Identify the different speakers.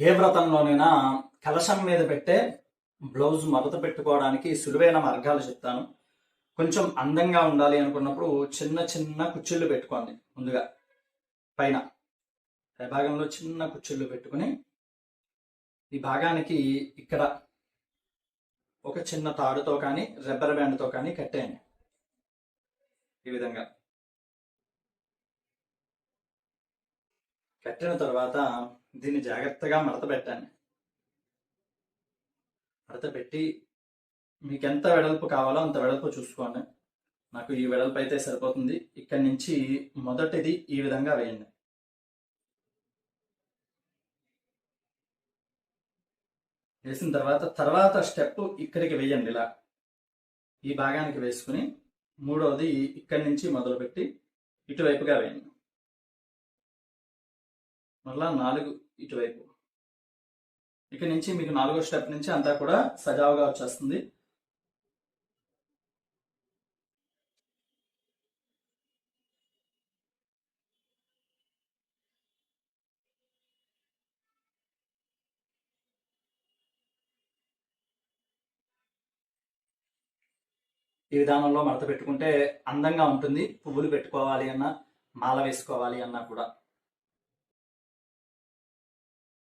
Speaker 1: ఏ వ్రతంలోనైనా కలశం మీద పెట్టే బ్లౌజ్ మడత పెట్టుకోవడానికి సులువైన మార్గాలు చెప్తాను. కొంచెం అందంగా ఉండాలి అనుకున్నప్పుడు చిన్న చిన్న కుచ్చిళ్ళు పెట్టుకోండి ముందుగా. పైన భాగంలో చిన్న కుచ్చిళ్ళు పెట్టుకుని ఈ భాగానికి ఇక్కడ ఒక చిన్న తాడుతో కానీ రబ్బర్ బ్యాండ్తో కానీ కట్టేయండి. ఈ విధంగా. పెట్టిన తర్వాత దీన్ని జాగ్రత్తగా మడత పెట్టండి. మడత పెట్టి మీకు ఎంత వెడల్పు కావాలో అంత వెడల్పు చూసుకోండి. నాకు ఈ వెడల్పు అయితే సరిపోతుంది. ఇక్కడి నుంచి మొదటిది ఈ విధంగా వేయండి. వేసిన తర్వాత తర్వాత స్టెప్ ఇక్కడికి వేయండి ఇలా. ఈ భాగానికి వేసుకుని మూడవది ఇక్కడి నుంచి మొదలుపెట్టి ఇటువైపుగా వేయండి. మళ్ళా నాలుగు ఇటువైపు. ఇక నుంచి మీకు నాలుగో స్టెప్ నుంచి అంతా కూడా సజావుగా వచ్చేస్తుంది. ఈ విధానంలో మడత పెట్టుకుంటే అందంగా ఉంటుంది. పువ్వులు పెట్టుకోవాలి అన్నా మాల వేసుకోవాలి అన్నా కూడా.